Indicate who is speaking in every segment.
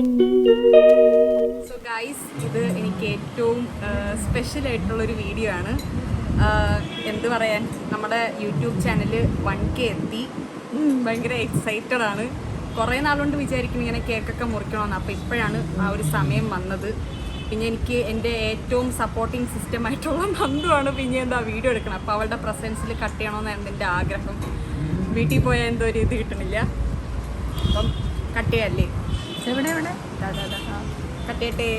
Speaker 1: So guys ഇത് എനിക്ക് ഏറ്റവും സ്പെഷ്യൽ ആയിട്ടുള്ളൊരു വീഡിയോ ആണ്. എന്ത് പറയാൻ നമ്മുടെ യൂട്യൂബ് ചാനൽ വൺ കെ എത്തി. ഭയങ്കര എക്സൈറ്റഡ് ആണ്. കുറേ നാളുകൊണ്ട് വിചാരിക്കും ഇങ്ങനെ കേക്കൊക്കെ മുറിക്കണമെന്ന് അപ്പോൾ ഇപ്പോഴാണ് ആ ഒരു സമയം വന്നത്. പിന്നെ എനിക്ക് എന്റെ ഏറ്റവും സപ്പോർട്ടിങ് സിസ്റ്റം ആയിട്ടുള്ള നന്ദുവാണ് പിന്നെ എന്താ വീഡിയോ എടുക്കണം. അപ്പോൾ അവളുടെ പ്രസൻസിൽ കട്ട് ചെയ്യണമെന്നായിരുന്നു എന്റെ ആഗ്രഹം. വീട്ടിൽ പോയാൽ എന്തോ ഒരു ഇത് കിട്ടണില്ല. അപ്പം കട്ട് ചെയ്യല്ലേ?
Speaker 2: എവിടെ എവിടെ
Speaker 1: കട്ടിയട്ടെ.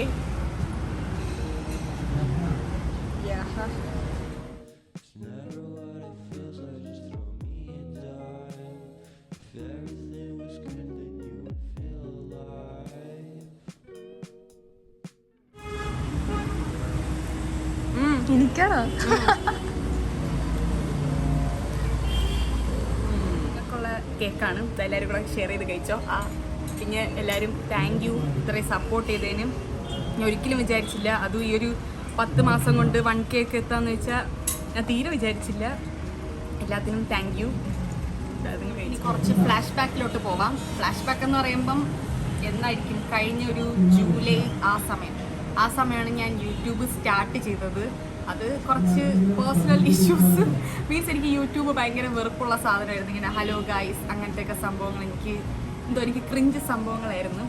Speaker 2: എനിക്കാണോ?
Speaker 1: കേക്കാണ്. എല്ലാവരും കൂടെ ഷെയർ ചെയ്ത് കഴിച്ചോ? ആ. പിന്നെ എല്ലാവരും താങ്ക് യു ഇത്രയും സപ്പോർട്ട് ചെയ്തതിനും. ഞാൻ ഒരിക്കലും വിചാരിച്ചില്ല. അതും ഈ ഒരു പത്ത് മാസം കൊണ്ട് വൺ കേക്ക് എത്താന്ന് വെച്ചാൽ ഞാൻ തീരെ വിചാരിച്ചില്ല. എല്ലാത്തിനും താങ്ക് യു ഇനി കുറച്ച് ഫ്ലാഷ് ബാക്കിലോട്ട് പോവാം. ഫ്ലാഷ് ബാക്ക് എന്ന് പറയുമ്പം എന്നായിരിക്കും കഴിഞ്ഞ ഒരു ജൂലൈ ആ സമയം. ആ സമയമാണ് ഞാൻ യൂട്യൂബ് സ്റ്റാർട്ട് ചെയ്തത്. അത് കുറച്ച് പേഴ്സണൽ ഇഷ്യൂസ് മീൻസ് എനിക്ക് യൂട്യൂബ് ഭയങ്കര വെറുപ്പുള്ള സാധനമായിരുന്നു. ഇങ്ങനെ ഹലോ ഗൈസ് അങ്ങനത്തെയൊക്കെ സംഭവങ്ങൾ എനിക്ക് എന്തോ എനിക്ക് ക്രിഞ്ച് സംഭവങ്ങളായിരുന്നു.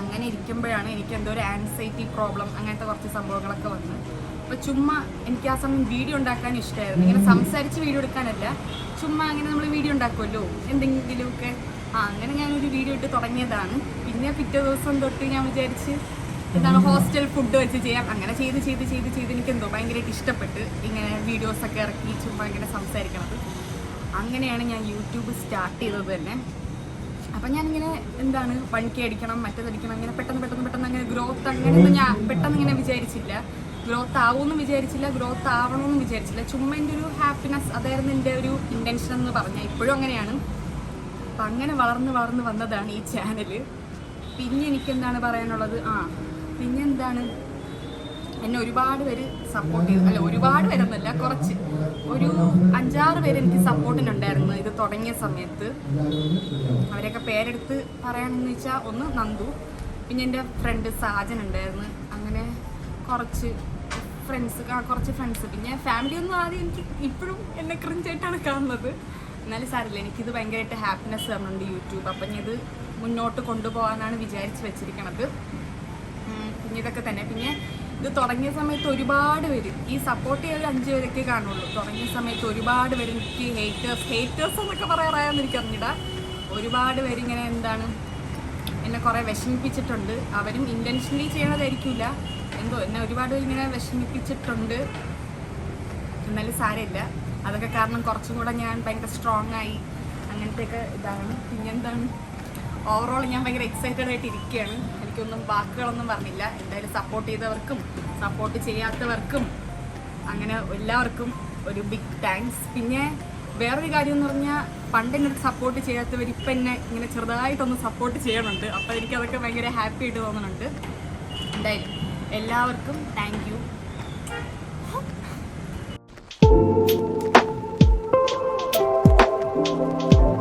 Speaker 1: അങ്ങനെ ഇരിക്കുമ്പോഴാണ് എനിക്ക് എന്തോ ഒരു ആൻസൈറ്റി പ്രോബ്ലം അങ്ങനത്തെ കുറച്ച് സംഭവങ്ങളൊക്കെ വന്നു അപ്പോൾ ചുമ്മാ എനിക്ക് ആ സമയം വീഡിയോ ഉണ്ടാക്കാൻ ഇഷ്ടമായിരുന്നു ഇങ്ങനെ സംസാരിച്ച് വീഡിയോ എടുക്കാനല്ല ചുമ്മാ അങ്ങനെ നമ്മൾ വീഡിയോ ഉണ്ടാക്കുമല്ലോ എന്തെങ്കിലുമൊക്കെ. ആ അങ്ങനെ ഞാനൊരു വീഡിയോ ഇട്ട് തുടങ്ങിയതാണ്. പിന്നെ പിറ്റേ ദിവസം തൊട്ട് ഞാൻ വിചാരിച്ച് എന്താണ് ഹോസ്റ്റൽ ഫുഡ് വെച്ച് ചെയ്യാം. അങ്ങനെ ചെയ്ത് ചെയ്ത് ചെയ്ത് ചെയ്ത് എനിക്ക് എന്തോ ഭയങ്കരമായിട്ട് ഇഷ്ടപ്പെട്ട് ഇങ്ങനെ വീഡിയോസൊക്കെ ഇറക്കി ചുമ്മാ ഇങ്ങനെ സംസാരിക്കണത്. അങ്ങനെയാണ് ഞാൻ യൂട്യൂബ് സ്റ്റാർട്ട് ചെയ്തത് തന്നെ. അപ്പം ഇങ്ങനെ എന്താണ് പണിക്ക് അടിക്കണം മറ്റേതടിക്കണം അങ്ങനെ പെട്ടെന്ന് പെട്ടെന്ന് പെട്ടെന്ന് അങ്ങനെ ഗ്രോത്ത് അങ്ങനെയൊന്നും ഞാൻ പെട്ടെന്ന് ഇങ്ങനെ വിചാരിച്ചില്ല. ഗ്രോത്ത് ആവുമെന്ന് വിചാരിച്ചില്ല ഗ്രോത്ത് ആവണമെന്ന് വിചാരിച്ചില്ല. ചുമ്മാ എന്റെ ഒരു ഹാപ്പിനെസ് അതായിരുന്നു എന്റെ ഒരു ഇന്റൻഷൻ എന്ന് പറഞ്ഞാൽ ഇപ്പോഴും അങ്ങനെയാണ്. അപ്പം അങ്ങനെ വളർന്ന് വളർന്ന് വന്നതാണ് ഈ ചാനൽ പിന്നെ എനിക്ക് എന്താണ് പറയാനുള്ളത്? ആ പിന്നെ എന്താണ്? എന്നെ ഒരുപാട് പേര് സപ്പോർട്ട് ചെയ്തു. അല്ല ഒരുപാട് പേരൊന്നുമല്ല കുറച്ച്. ഒരു അഞ്ചാറ് പേര് എനിക്ക് സപ്പോർട്ടിനുണ്ടായിരുന്നു ഇത് തുടങ്ങിയ സമയത്ത്. അവരെയൊക്കെ പേരെടുത്ത് പറയാണെന്ന് വെച്ചാൽ ഒന്ന് നന്ദു പിന്നെ എന്റെ ഫ്രണ്ട് സാജൻ ഉണ്ടായിരുന്നു. അങ്ങനെ കുറച്ച് ഫ്രണ്ട്സ് കുറച്ച് ഫ്രണ്ട്സ് പിന്നെ ഫാമിലി ഒന്നും ആദ്യം എനിക്ക് ഇപ്പോഴും എന്നെ ക്രിഞ്ചായിട്ടാണ് കാണുന്നത്. എന്നാലും സാറില്ല എനിക്കിത് ഭയങ്കരമായിട്ട് ഹാപ്പിനെസ് തരുന്നുണ്ട് യൂട്യൂബ്. അപ്പം ഞാൻ ഇത് മുന്നോട്ട് കൊണ്ടുപോകാനാണ് വിചാരിച്ച് വെച്ചിരിക്കണത്. പിന്നെ ഇതൊക്കെ തന്നെ. പിന്നെ ഇത് തുടങ്ങിയ സമയത്ത് ഒരുപാട് പേര് ഈ സപ്പോർട്ട് ചെയ്ത അഞ്ച് പേരൊക്കെ കാണുള്ളൂ. തുടങ്ങിയ സമയത്ത് ഒരുപാട് പേര് എനിക്ക് ഹേറ്റേഴ്സ് ഹേറ്റേഴ്സ് എന്നൊക്കെ പറയാറായെന്ന് എനിക്ക് അറിഞ്ഞിട ഒരുപാട് പേരിങ്ങനെ എന്താണ് എന്നെ കുറേ വിഷമിപ്പിച്ചിട്ടുണ്ട്. അവരും ഇന്റൻഷനലി ചെയ്യണതായിരിക്കില്ല എന്തോ എന്നെ ഒരുപാട് പേര് ഇങ്ങനെ വിഷമിപ്പിച്ചിട്ടുണ്ട്. എന്നാലും സാരമില്ല. അതൊക്കെ കാരണം കുറച്ചും കൂടെ ഞാൻ ഭയങ്കര സ്ട്രോങ് ആയി. അങ്ങനത്തെയൊക്കെ ഇതാണ്. പിന്നെന്താണ്? ഓവറോൾ ഞാൻ ഭയങ്കര എക്സൈറ്റഡ് ആയിട്ട് ഇരിക്കുകയാണ് എനിക്കൊന്നും വാക്കുകളൊന്നും പറഞ്ഞില്ല. എന്തായാലും സപ്പോർട്ട് ചെയ്തവർക്കും സപ്പോർട്ട് ചെയ്യാത്തവർക്കും അങ്ങനെ എല്ലാവർക്കും ഒരു ബിഗ് താങ്ക്സ് പിന്നെ വേറൊരു കാര്യം എന്ന് പറഞ്ഞാൽ പണ്ട് എന്നെ സപ്പോർട്ട് ചെയ്യാത്തവർ ഇപ്പം എന്നെ ഇങ്ങനെ ചെറുതായിട്ടൊന്ന് സപ്പോർട്ട് ചെയ്യണുണ്ട്. അപ്പോൾ എനിക്കതൊക്കെ ഭയങ്കര ഹാപ്പി ആയിട്ട് തോന്നുന്നുണ്ട് എന്തായാലും എല്ലാവർക്കും താങ്ക് യു